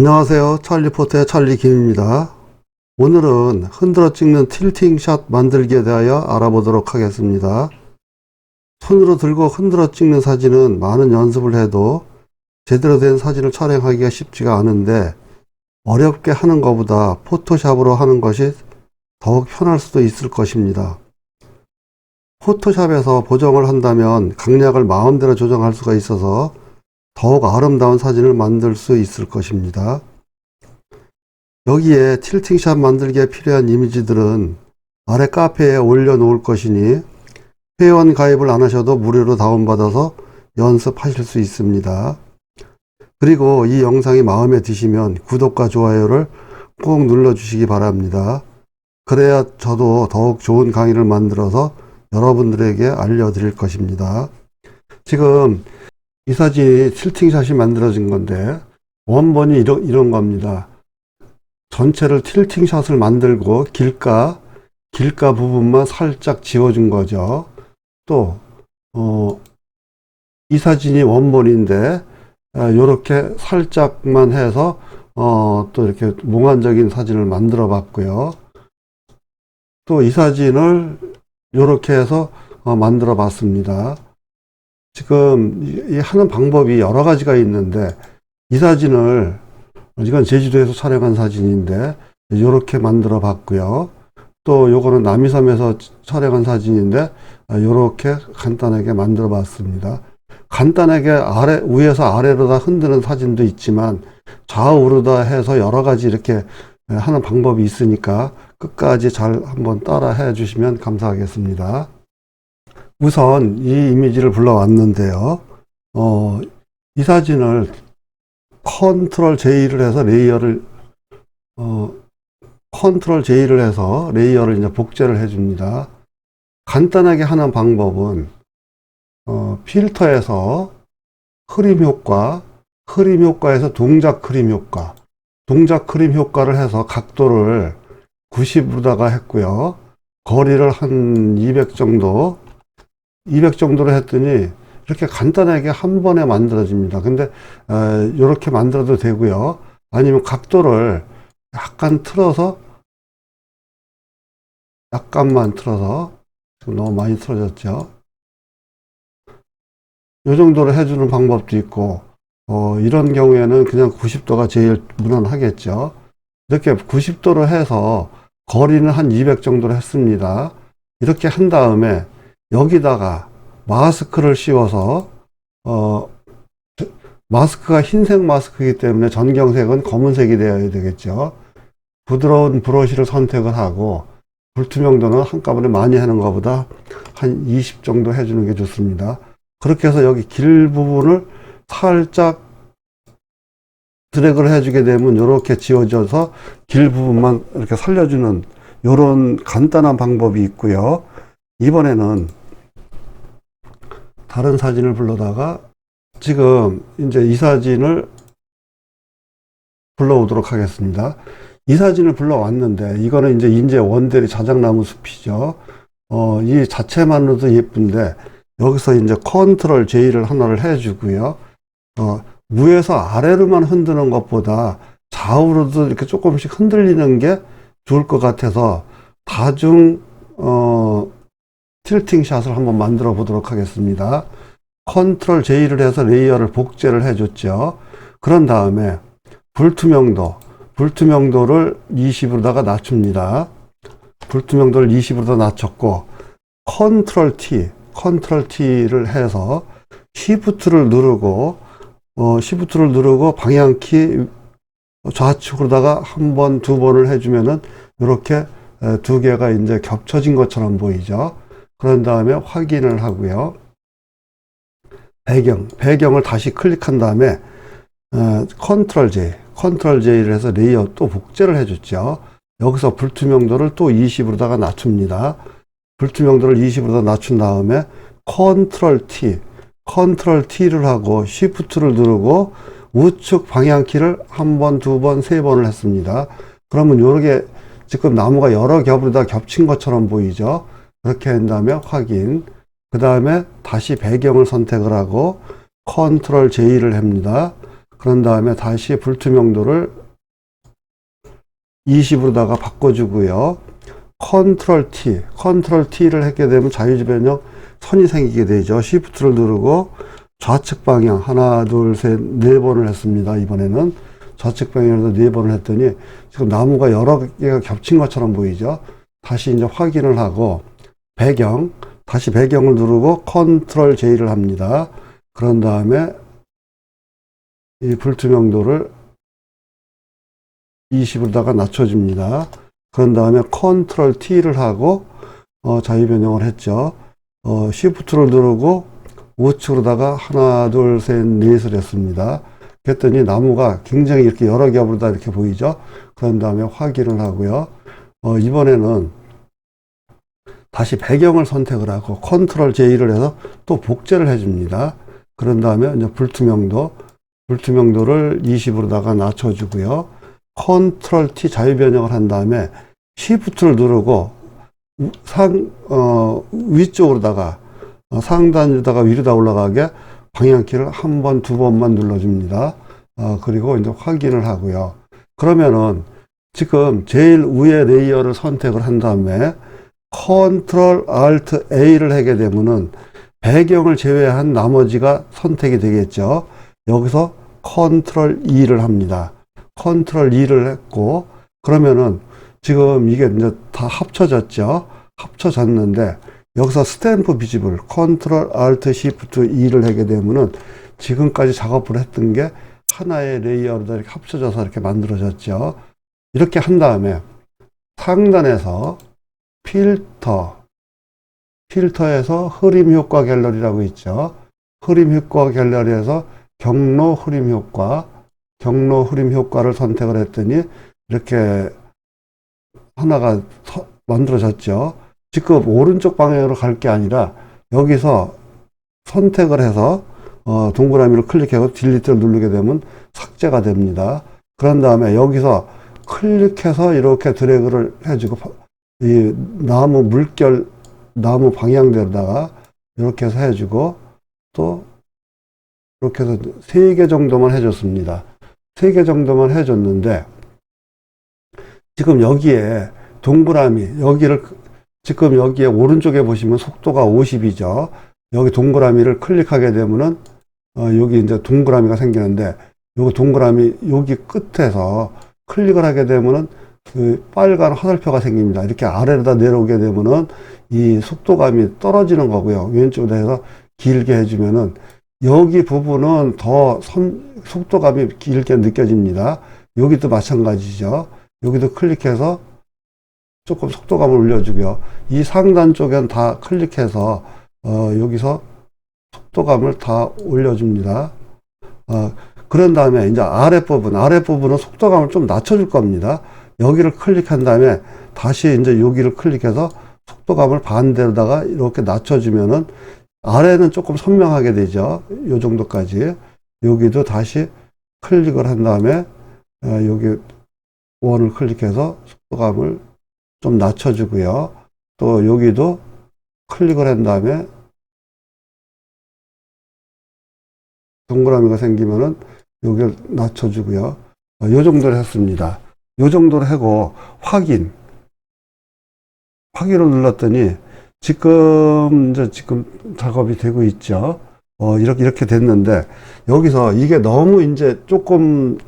안녕하세요. 찰리포트의 찰리 김입니다. 오늘은 흔들어 찍는 틸팅 샷 만들기에 대하여 알아보도록 하겠습니다. 손으로 들고 흔들어 찍는 사진은 많은 연습을 해도 제대로 된 사진을 촬영하기가 쉽지가 않은데 어렵게 하는 것보다 포토샵으로 하는 것이 더욱 편할 수도 있을 것입니다. 포토샵에서 보정을 한다면 강약을 마음대로 조정할 수가 있어서 더욱 아름다운 사진을 만들 수 있을 것입니다. 여기에 틸팅샷 만들기에 필요한 이미지들은 아래 카페에 올려놓을 것이니 회원 가입을 안 하셔도 무료로 다운받아서 연습하실 수 있습니다. 그리고 이 영상이 마음에 드시면 구독과 좋아요를 꼭 눌러주시기 바랍니다. 그래야 저도 더욱 좋은 강의를 만들어서 여러분들에게 알려드릴 것입니다. 지금 이 사진이 틸팅샷이 만들어진 건데 원본이 이런, 이런 겁니다. 전체를 틸팅샷을 만들고 길가 길가 부분만 살짝 지워준 거죠. 또 어, 이 사진이 원본인데 이렇게 살짝만 해서 어, 또 이렇게 몽환적인 사진을 만들어 봤고요. 또 이 사진을 이렇게 해서 어, 만들어 봤습니다. 지금 이 하는 방법이 여러 가지가 있는데 이 사진을 이건 제주도에서 촬영한 사진인데 이렇게 만들어 봤고요. 또 요거는 남이섬에서 촬영한 사진인데 이렇게 간단하게 만들어 봤습니다. 간단하게 아래 위에서 아래로 다 흔드는 사진도 있지만 좌우로 다 해서 여러 가지 이렇게 하는 방법이 있으니까 끝까지 잘 한번 따라 해 주시면 감사하겠습니다. 우선 이 이미지를 불러왔는데요. 어, 이 사진을 컨트롤 J를 해서 레이어를 어, 컨트롤 J를 해서 레이어를 이제 복제를 해줍니다. 간단하게 하는 방법은 어, 필터에서 흐림 효과, 흐림 효과에서 동작 흐림 효과, 동작 흐림 효과를 해서 각도를 90으로다가 했고요. 거리를 한 200 정도 200 정도로 했더니 이렇게 간단하게 한 번에 만들어집니다. 근데 이렇게 만들어도 되고요. 아니면 각도를 약간 틀어서 약간만 틀어서 너무 많이 틀어졌죠. 이 정도로 해주는 방법도 있고 어, 이런 경우에는 그냥 90도가 제일 무난하겠죠. 이렇게 90도로 해서 거리는 한 200 정도로 했습니다. 이렇게 한 다음에 여기다가 마스크를 씌워서 어 마스크가 흰색 마스크이기 때문에 전경색은 검은색이 되어야 되겠죠. 부드러운 브러쉬를 선택을 하고 불투명도는 한꺼번에 많이 하는 것보다 한 20 정도 해주는 게 좋습니다. 그렇게 해서 여기 길 부분을 살짝 드래그를 해주게 되면 이렇게 지워져서 길 부분만 이렇게 살려주는 이런 간단한 방법이 있고요. 이번에는 다른 사진을 불러다가 지금 이제 이 사진을 불러오도록 하겠습니다. 이 사진을 불러왔는데 이거는 이제 인제 원대리 자작나무 숲이죠. 어, 이 자체만으로도 예쁜데 여기서 이제 컨트롤 J를 하나를 해주고요. 어, 위에서 아래로만 흔드는 것보다 좌우로도 이렇게 조금씩 흔들리는 게 좋을 것 같아서 다중 어, 틸팅 샷을 한번 만들어 보도록 하겠습니다. 컨트롤 J를 해서 레이어를 복제를 해줬죠. 그런 다음에 불투명도, 불투명도를 20으로다가 낮춥니다. 불투명도를 20으로 낮췄고 컨트롤 T, 컨트롤 T를 해서 시프트를 누르고 어, 시프트를 누르고 방향키 좌측으로다가 한 번, 두 번을 해주면은 이렇게 두 개가 이제 겹쳐진 것처럼 보이죠. 그런 다음에 확인을 하고요. 배경, 배경을 다시 클릭한 다음에 어, 컨트롤 J, 컨트롤 J를 해서 레이어 또 복제를 해줬죠. 여기서 불투명도를 또 20으로다가 낮춥니다. 불투명도를 20으로다 낮춘 다음에 컨트롤 T, 컨트롤 T를 하고 Shift를 누르고 우측 방향키를 한 번, 두 번, 세 번을 했습니다. 그러면 요렇게 지금 나무가 여러 겹으로 다 겹친 것처럼 보이죠? 그렇게 한 다음에 확인. 그 다음에 다시 배경을 선택을 하고 컨트롤 J를 합니다. 그런 다음에 다시 불투명도를 20으로다가 바꿔주고요. 컨트롤 T, 컨트롤 T를 하게 되면 자유지 변형 선이 생기게 되죠. Shift를 누르고 좌측 방향 하나, 둘, 셋, 네 번을 했습니다. 이번에는 좌측 방향으로 네 번을 했더니 지금 나무가 여러 개가 겹친 것처럼 보이죠. 다시 이제 확인을 하고 배경, 다시 배경을 누르고 컨트롤 J를 합니다. 그런 다음에 이 불투명도를 20으로다가 낮춰줍니다. 그런 다음에 컨트롤 T를 하고 어, 자유 변형을 했죠. 어, Shift를 누르고 우측으로다가 하나, 둘, 셋, 넷을 했습니다. 그랬더니 나무가 굉장히 이렇게 여러 겹으로 다 이렇게 보이죠. 그런 다음에 확인을 하고요. 어, 이번에는 다시 배경을 선택을 하고 컨트롤 J를 해서 또 복제를 해줍니다. 그런 다음에 이제 불투명도, 불투명도를 20으로다가 낮춰주고요. 컨트롤 T 자유 변형을 한 다음에 Shift를 누르고 우- 상, 어, 위쪽으로다가 어, 상단에다가 위로다 올라가게 방향키를 한 번, 두 번만 눌러줍니다. 어, 그리고 이제 확인을 하고요. 그러면은 지금 제일 위에 레이어를 선택을 한 다음에 컨트롤 알트 A를 하게 되면은 배경을 제외한 나머지가 선택이 되겠죠. 여기서 컨트롤 E를 합니다. 컨트롤 E를 했고 그러면은 지금 이게 이제 다 합쳐졌죠. 합쳐졌는데 여기서 스탬프 비집을 컨트롤 알트 시프트 E를 하게 되면은 지금까지 작업을 했던 게 하나의 레이어로 이렇게 합쳐져서 이렇게 만들어졌죠. 이렇게 한 다음에 상단에서 필터, 필터에서 흐림 효과 갤러리라고 있죠. 흐림 효과 갤러리에서 경로 흐림 효과, 경로 흐림 효과를 선택을 했더니 이렇게 하나가 서- 만들어졌죠. 지금 오른쪽 방향으로 갈 게 아니라 여기서 선택을 해서 어, 동그라미를 클릭하고 딜리트를 누르게 되면 삭제가 됩니다. 그런 다음에 여기서 클릭해서 이렇게 드래그를 해주고 파- 이 나무 물결 나무 방향대로다가 이렇게 해서 해주고 또 이렇게 해서 세 개 정도만 해줬습니다. 세 개 정도만 해줬는데 지금 여기에 동그라미 여기를 지금 여기에 오른쪽에 보시면 속도가 50이죠. 여기 동그라미를 클릭하게 되면은 어, 여기 이제 동그라미가 생기는데 여기 동그라미 여기 끝에서 클릭을 하게 되면은 그 빨간 화살표가 생깁니다. 이렇게 아래로다 내려오게 되면은 이 속도감이 떨어지는 거고요. 왼쪽으로 해서 길게 해주면은 여기 부분은 더 선- 속도감이 길게 느껴집니다. 여기도 마찬가지죠. 여기도 클릭해서 조금 속도감을 올려주고요. 이 상단 쪽엔 다 클릭해서 어, 여기서 속도감을 다 올려줍니다. 어, 그런 다음에 이제 아랫부분, 아랫부분은 속도감을 좀 낮춰줄 겁니다. 여기를 클릭한 다음에 다시 이제 여기를 클릭해서 속도감을 반대로다가 이렇게 낮춰주면은 아래는 조금 선명하게 되죠. 요 정도까지. 여기도 다시 클릭을 한 다음에 어, 여기 원을 클릭해서 속도감을 좀 낮춰주고요. 또 여기도 클릭을 한 다음에 동그라미가 생기면은 여기를 낮춰주고요. 어, 요 정도로 했습니다. 요 정도로 하고 확인. 확인을 눌렀더니 지금 이제 지금 작업이 되고 있죠. 어, 이렇게 이렇게 됐는데 여기서 이게 너무 이제 조금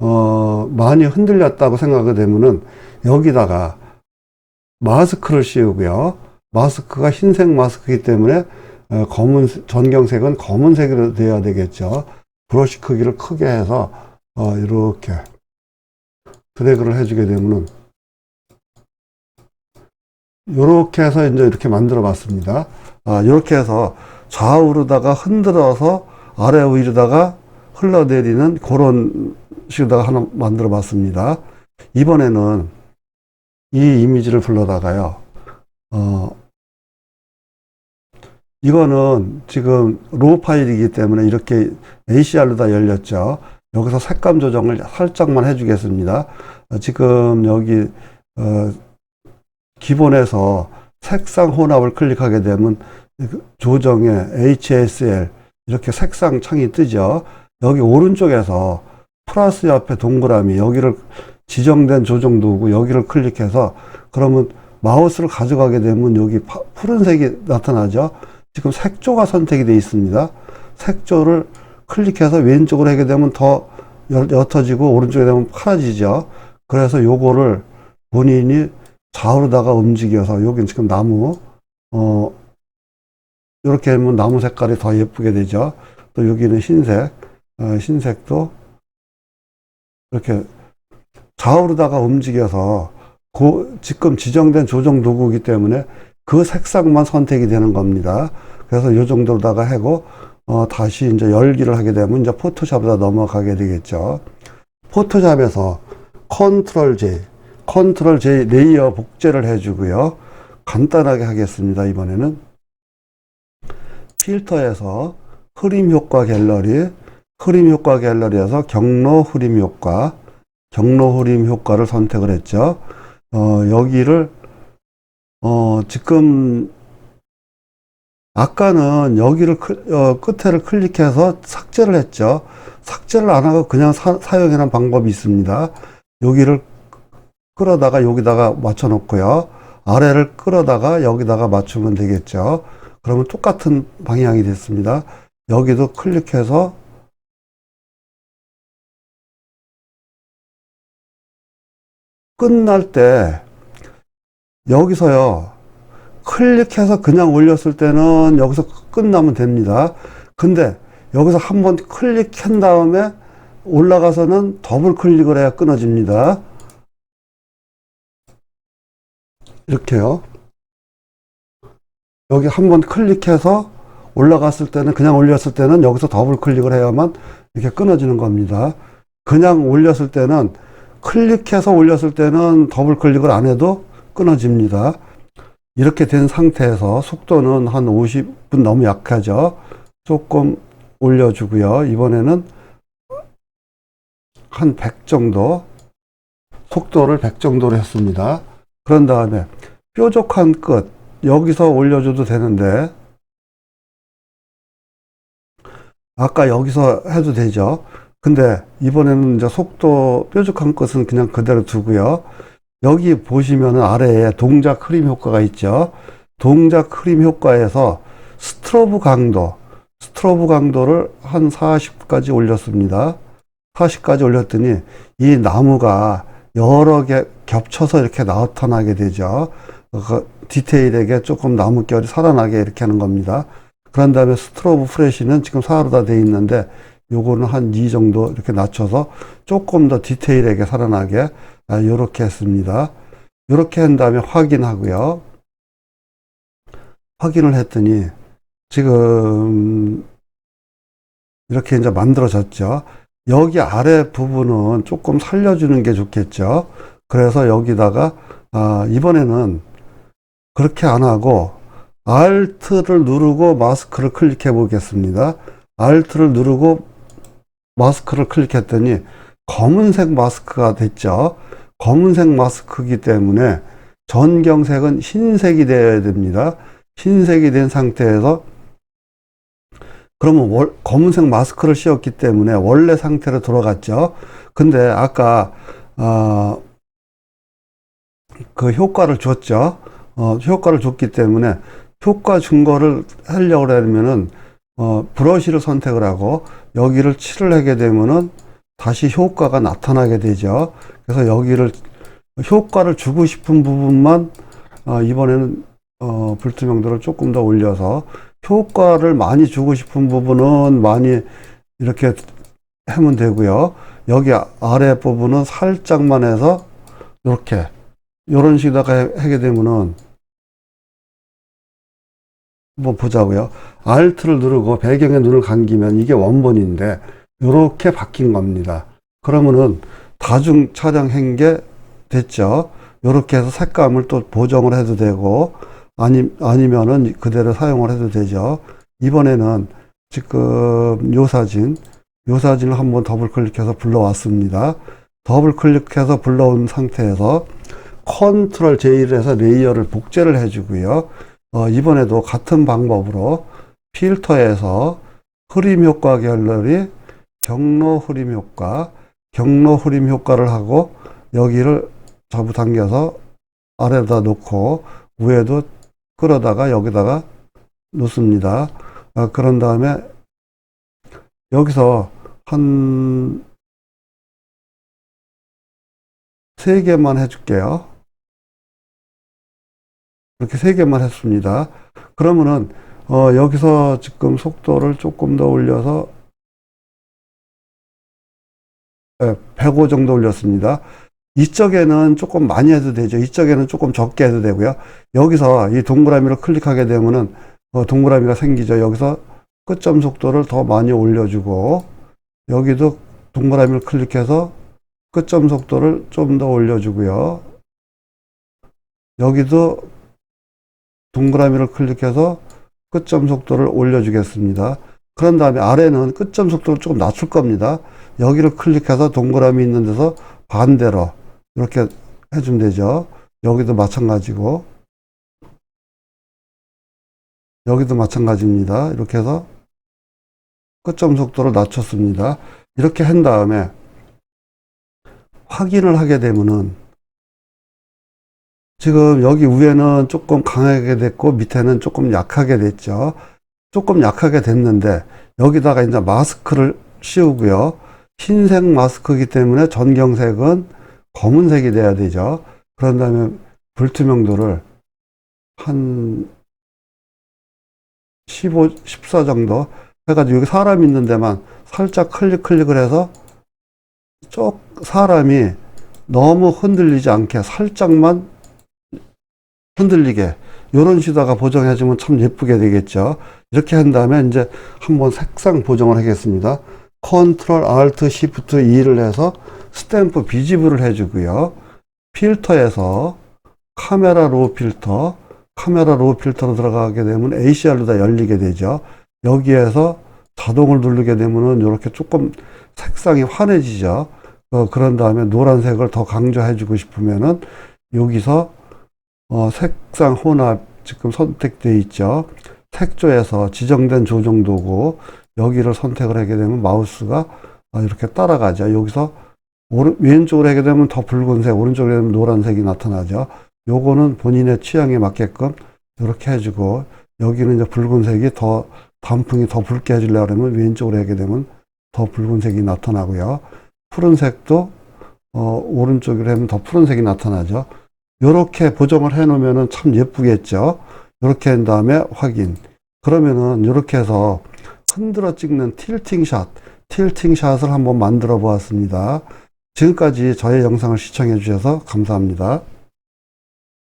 어, 많이 흔들렸다고 생각이 되면은 여기다가 마스크를 씌우고요. 마스크가 흰색 마스크이기 때문에 어, 검은 전경색은 검은색으로 돼야 되겠죠. 브러쉬 크기를 크게 해서 어, 이렇게 드래그를 해주게 되면은 이렇게 해서 이제 이렇게 만들어 봤습니다. 아, 이렇게 해서 좌우로다가 흔들어서 아래 위로다가 흘러내리는 그런 식으로 하나 만들어 봤습니다. 이번에는 이 이미지를 불러다가요. 어, 이거는 지금 로우 파일이기 때문에 이렇게 ACR로 다 열렸죠. 여기서 색감 조정을 살짝만 해주겠습니다. 어, 지금 여기 어, 기본에서 색상 혼합을 클릭하게 되면 그 조정에 HSL 이렇게 색상 창이 뜨죠. 여기 오른쪽에서 플러스 옆에 동그라미 여기를 지정된 조정 도구 여기를 클릭해서 그러면 마우스를 가져가게 되면 여기 파- 푸른색이 나타나죠. 지금 색조가 선택이 되어 있습니다. 색조를 클릭해서 왼쪽으로 하게 되면 더 옅- 옅어지고 오른쪽에 되면 파라지죠. 그래서 요거를 본인이 좌우로다가 움직여서 여기는 지금 나무 어 이렇게 하면 나무 색깔이 더 예쁘게 되죠. 또 여기는 흰색 어, 흰색도 이렇게 좌우로다가 움직여서 그 지금 지정된 조정 도구이기 때문에 그 색상만 선택이 되는 겁니다. 그래서 이 정도로다가 하고 어, 다시 이제 열기를 하게 되면 이제 포토샵으로 넘어가게 되겠죠. 포토샵에서 컨트롤 J, 컨트롤 J 레이어 복제를 해주고요. 간단하게 하겠습니다. 이번에는 필터에서 흐림 효과 갤러리, 흐림 효과 갤러리에서 경로 흐림 효과, 경로 흐림 효과를 선택을 했죠. 어, 여기를 어, 지금 아까는 여기를 클- 어, 끝에를 클릭해서 삭제를 했죠. 삭제를 안 하고 그냥 사, 사용하는 방법이 있습니다. 여기를 끌어다가 여기다가 맞춰 놓고요. 아래를 끌어다가 여기다가 맞추면 되겠죠. 그러면 똑같은 방향이 됐습니다. 여기도 클릭해서 끝날 때 여기서요. 클릭해서 그냥 올렸을 때는 여기서 끝나면 됩니다. 근데 여기서 한번 클릭한 다음에 올라가서는 더블 클릭을 해야 끊어집니다. 이렇게요. 여기 한번 클릭해서 올라갔을 때는 그냥 올렸을 때는 여기서 더블 클릭을 해야만 이렇게 끊어지는 겁니다. 그냥 올렸을 때는 클릭해서 올렸을 때는 더블 클릭을 안 해도 끊어집니다. 이렇게 된 상태에서 속도는 한 50분 너무 약하죠. 조금 올려주고요. 이번에는 한 100 정도 속도를 100 정도로 했습니다. 그런 다음에 뾰족한 끝 여기서 올려줘도 되는데 아까 여기서 해도 되죠. 근데 이번에는 이제 속도 뾰족한 끝은 그냥 그대로 두고요. 여기 보시면은 아래에 동작 흐림 효과가 있죠. 동작 흐림 효과에서 스트로브 강도, 스트로브 강도를 한 40까지 올렸습니다. 40까지 올렸더니 이 나무가 여러 개 겹쳐서 이렇게 나타나게 되죠. 그 디테일에게 조금 나무결이 살아나게 이렇게 하는 겁니다. 그런 다음에 스트로브 프레시는 지금 4로 다 돼 있는데 요거는 한 2 정도 이렇게 낮춰서 조금 더 디테일하게 살아나게 아, 요렇게 했습니다. 요렇게 한 다음에 확인하고요. 확인을 했더니 지금 이렇게 이제 만들어졌죠. 여기 아래 부분은 조금 살려주는 게 좋겠죠. 그래서 여기다가 아, 이번에는 그렇게 안 하고 Alt를 누르고 마스크를 클릭해 보겠습니다. Alt를 누르고 마스크를 클릭했더니 검은색 마스크가 됐죠. 검은색 마스크이기 때문에 전경색은 흰색이 되어야 됩니다. 흰색이 된 상태에서 그러면 월- 검은색 마스크를 씌웠기 때문에 원래 상태로 돌아갔죠. 근데 아까 어, 그 효과를 줬죠. 어, 효과를 줬기 때문에 효과 준 거를 하려고 그러면은 어, 브러쉬를 선택을 하고 여기를 칠을 하게 되면은 다시 효과가 나타나게 되죠. 그래서 여기를 효과를 주고 싶은 부분만 어, 이번에는 어, 불투명도를 조금 더 올려서 효과를 많이 주고 싶은 부분은 많이 이렇게 하면 되고요. 여기 아래 부분은 살짝만 해서 이렇게 이런 식으로다가 해- 하게 되면은 한번 보자고요. Alt를 누르고 배경에 눈을 감기면 이게 원본인데 이렇게 바뀐 겁니다. 그러면은 다중 촬영한 게 됐죠. 이렇게 해서 색감을 또 보정을 해도 되고 아니 아니면은 그대로 사용을 해도 되죠. 이번에는 지금 요 사진 요 사진을 한번 더블 클릭해서 불러왔습니다. 더블 클릭해서 불러온 상태에서 컨트롤 J를 해서 레이어를 복제를 해주고요. 어, 이번에도 같은 방법으로 필터에서 흐림 효과 갤러리, 경로 흐림 효과, 경로 흐림 효과를 하고 여기를 잡아 당겨서 아래다 놓고 위에도 끌어다가 여기다가 놓습니다. 아, 그런 다음에 여기서 한세 개만 해줄게요. 이렇게 세 개만 했습니다. 그러면은 어, 여기서 지금 속도를 조금 더 올려서 네, 105 정도 올렸습니다. 이쪽에는 조금 많이 해도 되죠. 이쪽에는 조금 적게 해도 되고요. 여기서 이 동그라미를 클릭하게 되면은 어, 동그라미가 생기죠. 여기서 끝점 속도를 더 많이 올려주고 여기도 동그라미를 클릭해서 끝점 속도를 좀 더 올려주고요. 여기도 동그라미를 클릭해서 끝점 속도를 올려주겠습니다. 그런 다음에 아래는 끝점 속도를 조금 낮출 겁니다. 여기를 클릭해서 동그라미 있는 데서 반대로 이렇게 해주면 되죠. 여기도 마찬가지고 여기도 마찬가지입니다. 이렇게 해서 끝점 속도를 낮췄습니다. 이렇게 한 다음에 확인을 하게 되면은 지금 여기 위에는 조금 강하게 됐고 밑에는 조금 약하게 됐죠. 조금 약하게 됐는데 여기다가 이제 마스크를 씌우고요. 흰색 마스크이기 때문에 전경색은 검은색이 돼야 되죠. 그런 다음에 불투명도를 한 15, 14 정도 해가지고 여기 사람 있는 데만 살짝 클릭 클릭을 해서 쪽 사람이 너무 흔들리지 않게 살짝만 흔들리게 이런 식으로다가 보정해주면 참 예쁘게 되겠죠. 이렇게 한 다음에 이제 한번 색상 보정을 하겠습니다. 컨트롤 알트 시프트 E를 해서 스탬프 비지블을 해주고요. 필터에서 카메라 로우 필터, 카메라 로우 필터로 들어가게 되면 ACR로 다 열리게 되죠. 여기에서 자동을 누르게 되면은 이렇게 조금 색상이 환해지죠. 어, 그런 다음에 노란색을 더 강조해주고 싶으면은 여기서 어, 색상 혼합 지금 선택되어 있죠. 색조에서 지정된 조정도고 여기를 선택을 하게 되면 마우스가 어, 이렇게 따라가죠. 여기서 오른, 왼쪽으로 하게 되면 더 붉은색, 오른쪽으로 되면 노란색이 나타나죠. 요거는 본인의 취향에 맞게끔 이렇게 해주고 여기는 이제 붉은색이 더 단풍이 더 붉게 해주려고 그러면 왼쪽으로 하게 되면 더 붉은색이 나타나고요. 푸른색도 어, 오른쪽으로 하면 더 푸른색이 나타나죠. 이렇게 보정을 해 놓으면 참 예쁘겠죠. 이렇게 한 다음에 확인. 그러면은 이렇게 해서 흔들어 찍는 틸팅 샷, 틸팅 샷을 한번 만들어 보았습니다. 지금까지 저의 영상을 시청해 주셔서 감사합니다.